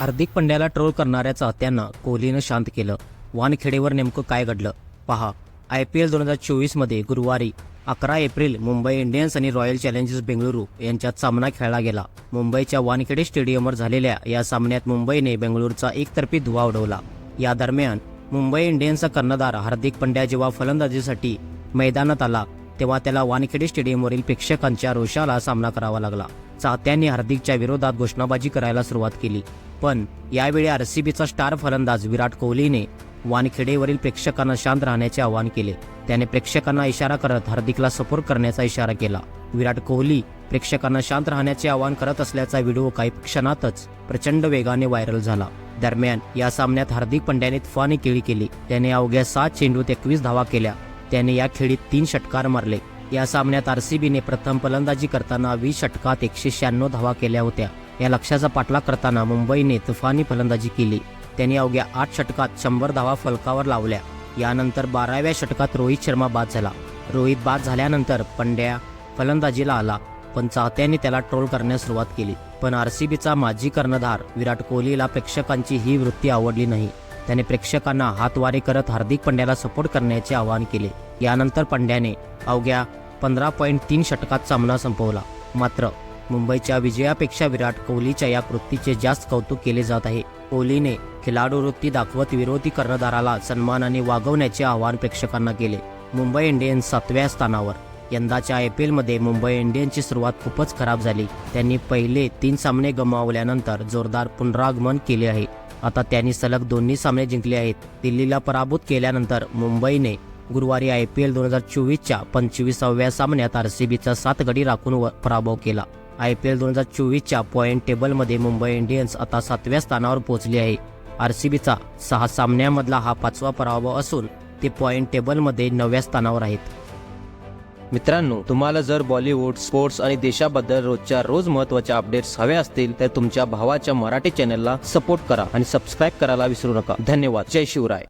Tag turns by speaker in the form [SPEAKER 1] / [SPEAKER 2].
[SPEAKER 1] हार्दिक पंड्याला troll करणाऱ्या चाहत्यांना कोहलीनं शांत केलं. वानखेडेवर नेमकं काय घडलं? पहा. आय पी एल दोन हजार चोवीसमध्ये गुरुवारी अकरा एप्रिल मुंबई इंडियन्स आणि रॉयल चॅलेंजर्स बेंगळुरू यांच्यात सामना खेळला गेला. मुंबईच्या वानखेडे स्टेडियमवर झालेल्या या सामन्यात मुंबईने बेंगळुरूचा एकतर्फी धुवा उडवला. या दरम्यान मुंबई इंडियन्सचा कर्णधार हार्दिक पंड्या जेव्हा फलंदाजीसाठी मैदानात आला तेव्हा त्याला वानखेडे स्टेडियमवरील प्रेक्षकांच्या रोषाला सामना करावा लागला. चाहत्यांनी हार्दिकच्या विरोधात घोषणाबाजी करायला सुरुवात केली. पण यावेळी आरसीबीचा स्टार फलंदाज विराट कोहलीने वानखेडेवरील प्रेक्षकांना शांत राहण्याचे आवाहन केले. त्याने प्रेक्षकांना इशारा करत हार्दिकला सपोर्ट करण्याचा इशारा केला. विराट कोहली प्रेक्षकांना शांत राहण्याचे आवाहन करत असल्याचा व्हिडिओ काही क्षणातच प्रचंड वेगाने व्हायरल झाला. दरम्यान या सामन्यात हार्दिक पंड्याने तुफानी केळी केली. त्याने अवघ्या सात चेंडूत एकवीस धावा केल्या. त्याने या खेळीत तीन षटकार मारले. या सामन्यात आरसीबीने प्रथम फलंदाजी करताना वीस षटकात एकशे शहाण्णव धावा केल्या होत्या. या लक्ष्याचा पाठलाग करताना मुंबईने तुफानी फलंदाजी केली. त्यांनी अवघ्या आठ षटकात शंभर धावा फलकावर लावल्या. यानंतर बाराव्या षटकात रोहित शर्मा बाद झाला. रोहित बाद झाल्यानंतर पंड्या फलंदाजीला आला पण चाहत्यांनी त्याला ट्रोल करण्यास सुरुवात केली. पण आरसीबीचा माजी कर्णधार विराट कोहलीला प्रेक्षकांची ही वृत्ती आवडली नाही. त्याने प्रेक्षकांना हातवारे करत हार्दिक पंड्याला सपोर्ट करण्याचे आवाहन केले. यानंतर पंड्याने अवघ्या पंधरा पॉईंट तीन षटकात सामना संपवला. मात्र मुंबईच्या विजयापेक्षा विराट कोहलीच्या या कृतीचे जास्त कौतुक केले जात आहे. कोहलीने खिलाडू वृत्ती दाखवत विरोधी कर्णधाराला सन्मानाने वागवण्याचे आवाहन प्रेक्षकांना केले. मुंबई इंडियन्स सातव्या स्थानावर. यंदाच्या आय पी एलमध्ये मुंबई इंडियन्सची सुरुवात खूपच खराब झाली. त्यांनी पहिले तीन सामने गमावल्यानंतर जोरदार पुनरागमन केले आहे. आता त्यांनी सलग दोन्ही सामने जिंकले आहेत. दिल्लीला पराभूत केल्यानंतर मुंबईने गुरुवारी आय पी एल दोन हजार चोवीसच्या पंचवीसाव्या सामन्यात आर सी सात गडी राखून व- पराभव केला. आय पी एल दोन हजार चोवीसच्या पॉईंट टेबलमध्ये मुंबई इंडियन्स आता सातव्या स्थानावर पोहोचली आहे. आर सी बीचा सहा सामन्यामधला हा पाचवा पराभव असून ते पॉईंट टेबलमध्ये नवव्या स्थानावर आहेत. मित्रांनो तुम्हाला जर बॉलिवूड स्पोर्ट्स आणि देशाबद्दल रोजच्या रोज महत्त्वाच्या अपडेट्स हव्या असतील तर तुमच्या भावाच्या मराठी चॅनलला सपोर्ट करा आणि सबस्क्राईब करायला विसरू नका. धन्यवाद. जय शिवराय.